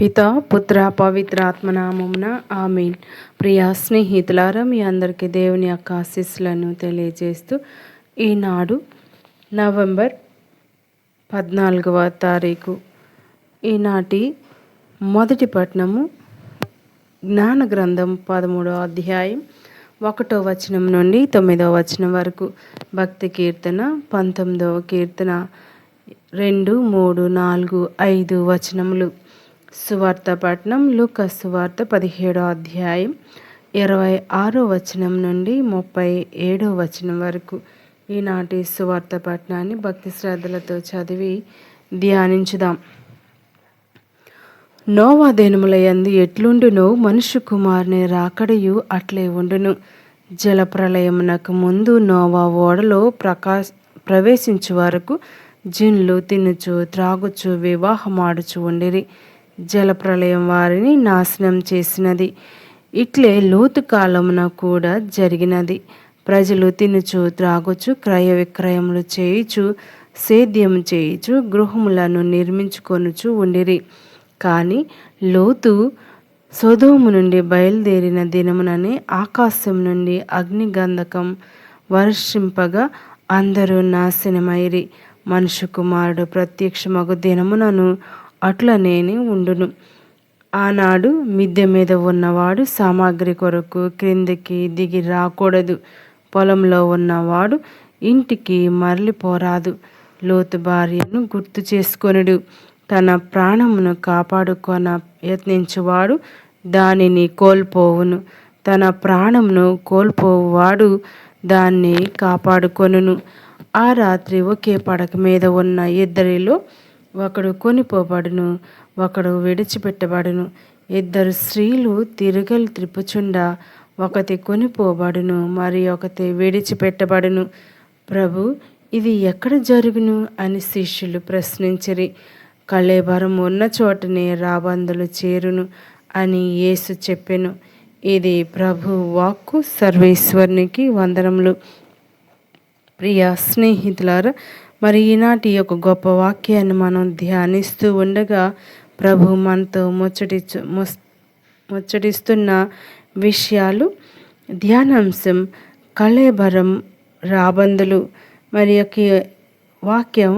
పిత పుత్ర పవిత్ర ఆత్మనామమున ఆమెన్. ప్రియా స్నేహితులారా మీ అందరికీ దేవుని యొక్క ఆశీస్సులను తెలియజేస్తూ ఈనాడు నవంబర్ పద్నాలుగవ తారీఖు ఈనాటి మొదటి పట్నము జ్ఞాన గ్రంథం పదమూడవ అధ్యాయం ఒకటో వచనం నుండి తొమ్మిదవ వచనం వరకు. భక్తి కీర్తన పంతొమ్మిదవ కీర్తన రెండు మూడు నాలుగు ఐదు వచనములు. సువార్త పట్నం లూక సువార్త పదిహేడో అధ్యాయం ఇరవై ఆరో వచనం నుండి ముప్పై ఏడో వచనం వరకు. ఈనాటి సువార్త పట్నాన్ని భక్తి శ్రద్ధలతో చదివి ధ్యానించుదాం. నోవా దినముల ఎట్లుండునో మనుషు కుమారుని రాకడయు అట్లే ఉండును. జలప్రలయమునకు ముందు నోవా ఓడలో ప్రకాశ ప్రవేశించు వరకు జిన్లు తినుచు త్రాగుచు వివాహమాడుచు ఉండిరి. జలప్రలయం వారిని నాశనం చేసినది. ఇట్లే లోతు కాలమున కూడా జరిగినది. ప్రజలు తినుచు త్రాగుచు క్రయ విక్రయములు చేయుచు సేద్యం చేయుచు గృహములను నిర్మించుకొనుచు ఉండిరి. కానీ లోతు సొదోము నుండి బయలుదేరిన దినముననే ఆకాశం నుండి అగ్నిగంధకం వర్షింపగా అందరూ నాశనమైరి. మనుషు కుమారుడు ప్రత్యక్షమగు దినమునను అట్లనేని ఉండును. ఆనాడు మిద్దె మీద ఉన్నవాడు సామాగ్రి కొరకు క్రిందికి దిగి రాకూడదు. పొలంలో ఉన్నవాడు ఇంటికి మరలిపోరాదు లోతు భార్యను గుర్తు చేసుకొనుడు. తన ప్రాణమును కాపాడుకొన యత్నించువాడు దానిని కోల్పోవును. తన ప్రాణమును కోల్పోవాడు దాన్ని కాపాడుకొనును. ఆ రాత్రి ఒకే పడక మీద ఉన్న ఇద్దరిలో ఒకడు కొనిపోబడును ఒకడు విడిచిపెట్టబడును. ఇద్దరు స్త్రీలు తిరుగలు త్రిపుచుండ ఒకటి కొనిపోబడును మరి ఒకటి విడిచిపెట్టబడును. ప్రభు ఇది ఎక్కడ జరుగును? అని శిష్యులు ప్రశ్నించిరి. కళేబరం ఉన్న చోటనే రాబందులు చేరును అని యేసు చెప్పెను. ఇది ప్రభు వాక్కు సర్వేశ్వరునికి వందనములు. ప్రియ స్నేహితులారా మరి ఈనాటి యొక్క గొప్ప వాక్యాన్ని మనం ధ్యానిస్తూ ఉండగా ప్రభు మనతో ముచ్చటిచ్చు ముచ్చటిస్తున్న విషయాలు. ధ్యానాంశం కళేబరం రాబందులు. మరి యొక్క వాక్యం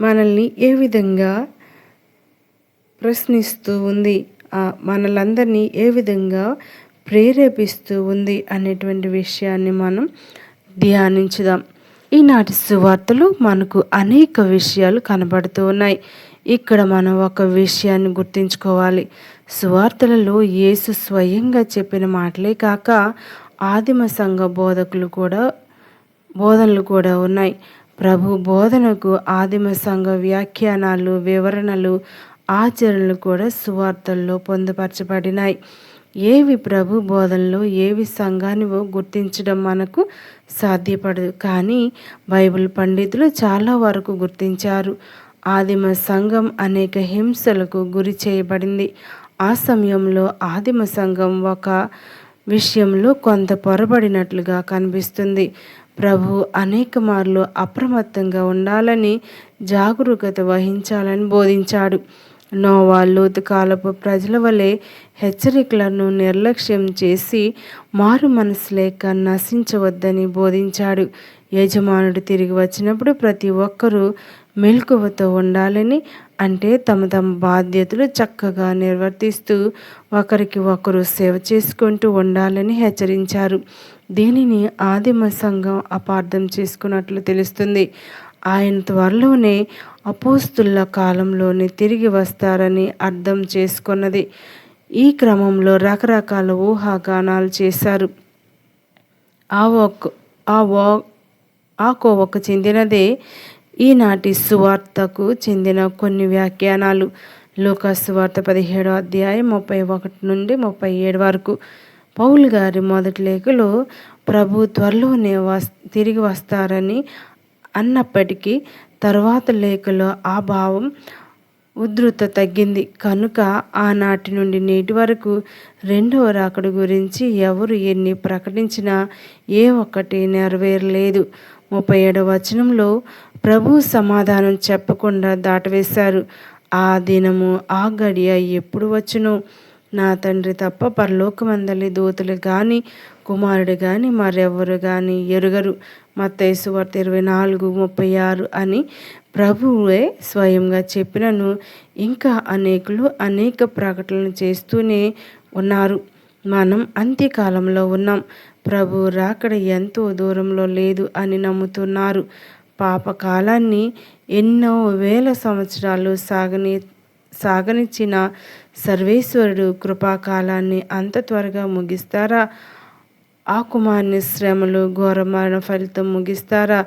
మనల్ని ఏ విధంగా ప్రశ్నిస్తూ ఉంది? మనలందరినీ ఏ విధంగా ప్రేరేపిస్తూ ఉంది అనేటువంటి విషయాన్ని మనం ధ్యానించుదాం. ఈనాటి సువార్తలు మనకు అనేక విషయాలు కనబడుతూ ఉన్నాయి. ఇక్కడ మనం ఒక విషయాన్ని గుర్తుంచుకోవాలి. సువార్తలలో యేసు స్వయంగా చెప్పిన మాటలే కాక ఆదిమ సంఘ బోధకులు కూడా బోధనలు కూడా ఉన్నాయి. ప్రభు బోధనకు ఆదిమ సంఘ వ్యాఖ్యానాలు వివరణలు ఆచరణలు కూడా సువార్తల్లో పొందుపరచబడినాయి. ఏవి ప్రభు బోధనలో ఏవి సంఘానివో గుర్తించడం మనకు సాధ్యపడదు. కానీ బైబిల్ పండితులు చాలా వరకు గుర్తించారు. ఆదిమ సంఘం అనేక హింసలకు గురి చేయబడింది. ఆ సమయంలో ఆదిమ సంఘం ఒక విషయంలో కొంత పొరబడినట్లుగా కనిపిస్తుంది. ప్రభు అనేక మార్లు అప్రమత్తంగా ఉండాలని జాగరూకత వహించాలని బోధించాడు. నోవా కాలపు ప్రజల వలె హెచ్చరికలను నిర్లక్ష్యం చేసి మారు మనసు లేక నశించవద్దని బోధించాడు. యజమానుడు తిరిగి వచ్చినప్పుడు ప్రతి ఒక్కరూ మెలకువతో ఉండాలని అంటే తమ తమ బాధ్యతలు చక్కగా నిర్వర్తిస్తూ ఒకరికి ఒకరు సేవ చేసుకుంటూ ఉండాలని హెచ్చరించారు. దీనిని ఆదిమ సంఘం అపార్థం చేసుకున్నట్లు తెలుస్తుంది. ఆయన త్వరలోనే అపోస్తుల కాలంలోనే తిరిగి వస్తారని అర్థం చేసుకున్నది. ఈ క్రమంలో రకరకాల ఊహాగానాలు చేశారు. ఆ ఒక్క ఆ ఓ ఆ కోవకు చెందినదే ఈనాటి సువార్తకు చెందిన కొన్ని వ్యాఖ్యానాలు. లోక సువార్త పదిహేడో అధ్యాయం ముప్పై ఒకటి నుండి ముప్పై ఏడు వరకు. పౌల్ గారి మొదటి లేఖలో ప్రభు త్వరలోనే వస్ తిరిగి వస్తారని అన్నప్పటికీ తర్వాత లేఖలో ఆ భావం ఉధృత తగ్గింది. కనుక ఆనాటి నుండి నేటి వరకు రెండవ రాకడు గురించి ఎవరు ఎన్ని ప్రకటించినా ఏ ఒక్కటి నెరవేరలేదు. ముప్పై ఏడవ వచనంలో ప్రభు సమాధానం చెప్పకుండా దాటవేశారు. ఆ దినము ఆ గడియ ఎప్పుడు వచ్చును? నా తండ్రి తప్ప పరలోకమందలి దూతలు కానీ కుమారుడు కానీ మరెవరు కానీ ఎరుగరు. మత్తైసు వార్త ఇరవై నాలుగు ముప్పై ఆరు అని ప్రభువే స్వయంగా చెప్పినను. ఇంకా అనేకులు అనేక ప్రకటనలు చేస్తూనే ఉన్నారు. మనం అంత్యకాలంలో ఉన్నాం. ప్రభు రాకడ ఎంతో దూరంలో లేదు అని నమ్ముతున్నారు. పాపకాలాన్ని ఎన్నో వేల సంవత్సరాలు సాగని సాగనిచ్చిన సర్వేశ్వరుడు కృపాకాలాన్ని అంత త్వరగా ముగిస్తారా? ఆ కుమారుని శ్రమలు ఘోరమైన ఫలితం ముగిస్తారా?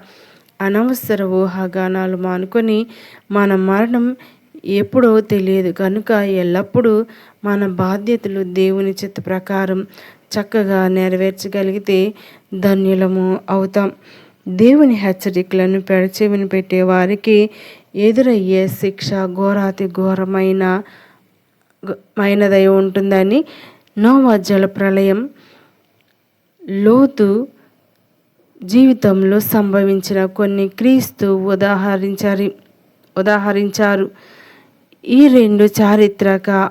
అనవసర ఊహాగానాలు మానుకొని మన మరణం ఎప్పుడో తెలియదు. కనుక ఎల్లప్పుడూ మన బాధ్యతలు దేవుని చిత్త ప్రకారం చక్కగా నెరవేర్చగలిగితే ధన్యులము అవుతాం. దేవుని హెచ్చరికలను పెడచెవిని పెట్టే వారికి ఎదురయ్యే శిక్ష ఘోరాతి ఘోరమైన మైనదై ఉంటుందని నోవా జల ప్రళయం లోతు జీవితంలో సంభవించిన కొన్ని క్రీస్తు ఉదాహరించారు ఉదాహరించారు. ఈ రెండు చారిత్రక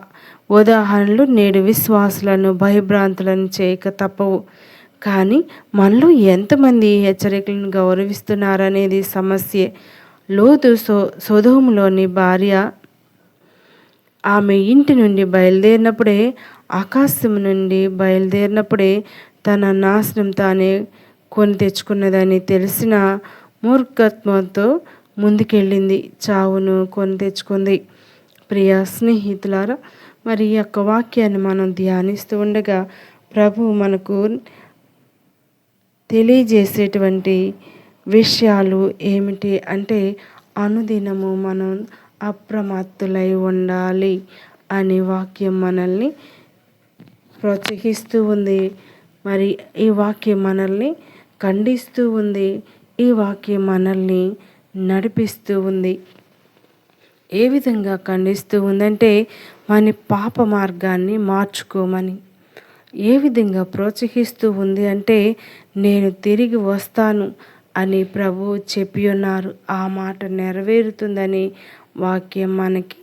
ఉదాహరణలు నేడు విశ్వాసులను భయభ్రాంతులను చేయక తప్పవు. కానీ మనలో ఎంతమంది హెచ్చరికలను గౌరవిస్తున్నారనేది సమస్య. లోతు సో సొదోములోని భార్య ఆమె ఇంటి నుండి బయలుదేరినప్పుడే ఆకాశం నుండి బయలుదేరినప్పుడే తన నాశనం తానే కొని తెచ్చుకున్నదని తెలిసిన మూర్ఖత్వంతో ముందుకెళ్ళింది. చావును కొని తెచ్చుకుంది. ప్రియ స్నేహితులారా మరి ఈ యొక్క వాక్యాన్ని మనం ధ్యానిస్తూ ఉండగా ప్రభు మనకు తెలియజేసేటువంటి విషయాలు ఏమిటి అంటే అనుదినము మనం అప్రమత్తులై ఉండాలి అనే వాక్యం మనల్ని ప్రోత్సహిస్తూ ఉంది. మరి ఈ వాక్యం మనల్ని ఖండిస్తూ ఉంది. ఈ వాక్యం మనల్ని నడిపిస్తూ ఉంది. ఏ విధంగా ఖండిస్తూ ఉందంటే మన పాప మార్గాన్ని మార్చుకోమని. ఏ విధంగా ప్రోత్సహిస్తూ ఉంది అంటే నేను తిరిగి వస్తాను అని ప్రభు చెప్పి ఉన్నారు. ఆ మాట నెరవేరుతుందని వాక్యం మనకి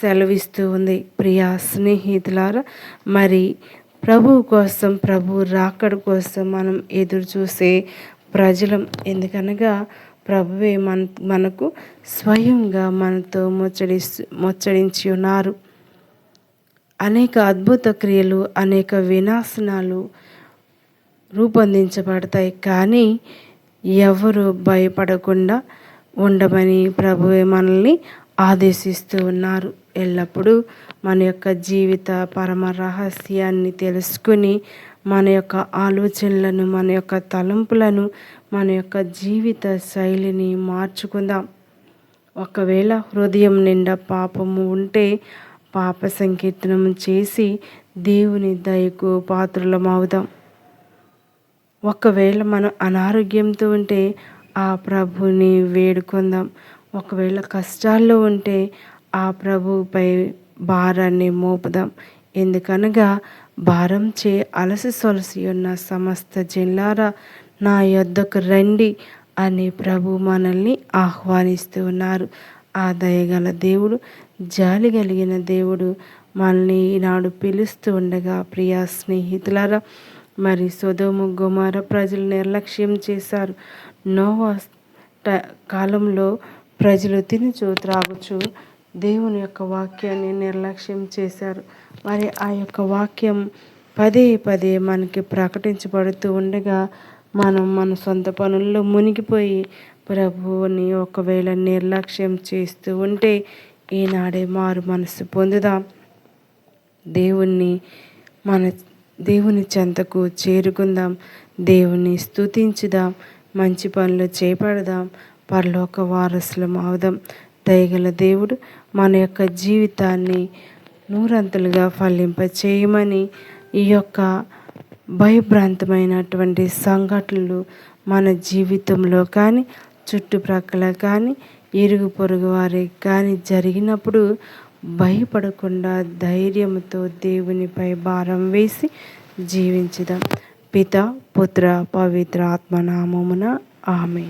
సెలవిస్తూ ఉంది. ప్రియా స్నేహితులారా మరి ప్రభువు కోసం ప్రభు రాకడ కోసం మనం ఎదురు చూసే ప్రజలం. ఎందుకనగా ప్రభువే మన మనకు స్వయంగా మనతో ముచ్చడి ముచ్చడించి ఉన్నారు. అనేక అద్భుత క్రియలు అనేక వినాశనాలు రూపొందించబడతాయి. కానీ ఎవరు భయపడకుండా ఉండమని ప్రభువే మనల్ని ఆదేశిస్తూ ఉన్నారు. ఎల్లప్పుడూ మన యొక్క జీవిత పరమ రహస్యాన్ని తెలుసుకుని మన యొక్క ఆలోచనలను మన యొక్క తలంపులను మన యొక్క జీవిత శైలిని మార్చుకుందాం. ఒకవేళ హృదయం నిండా పాపము ఉంటే పాప సంకీర్తనం చేసి దేవుని దయకు పాత్రలమవుదాం. ఒకవేళ మనం అనారోగ్యంతో ఉంటే ఆ ప్రభుని వేడుకుందాం. ఒకవేళ కష్టాల్లో ఉంటే ఆ ప్రభుపై భారాన్ని మోపుదాం. ఎందుకనగా భారం చే అలసి సొలసి ఉన్న సమస్త జిల్లారా నా యొద్దకు రండి అని ప్రభు మనల్ని ఆహ్వానిస్తూ ఉన్నారు. ఆ దయగల దేవుడు జాలి కలిగిన దేవుడు మనల్ని ఈనాడు పిలుస్తూ ఉండగా ప్రియా స్నేహితులారా మరి సొదోము గుమార ప్రజలు నిర్లక్ష్యం చేశారు. నోవా కాలంలో ప్రజలు తినుచు త్రాగుచు దేవుని యొక్క వాక్యాన్ని నిర్లక్ష్యం చేశారు. మరి ఆ యొక్క వాక్యం పదే పదే మనకి ప్రకటించబడుతూ ఉండగా మనం మన సొంత పనుల్లో మునిగిపోయి ప్రభువుని ఒకవేళ నిర్లక్ష్యం చేస్తూ ఉంటే ఈనాడే మారు మనసు పొందుదాం. దేవుణ్ణి మన దేవుని చెంతకు చేరుకుందాం. దేవుని స్తుతించుదాం. మంచి పనులు చేపడదాం. పరలోక వారసులం అవుదాం. దయగల దేవుడు మన యొక్క జీవితాన్ని నూరంతలుగా ఫలింప చేయమని ఈ యొక్క భయభ్రాంతమైనటువంటి సంఘటనలు మన జీవితంలో కానీ చుట్టుప్రక్కల కానీ ఇరుగు పొరుగు వారికి కానీ జరిగినప్పుడు భయపడకుండా ధైర్యంతో దేవునిపై భారం వేసి జీవించుదాం. పిత పుత్ర పవిత్ర ఆత్మనామమున ఆమె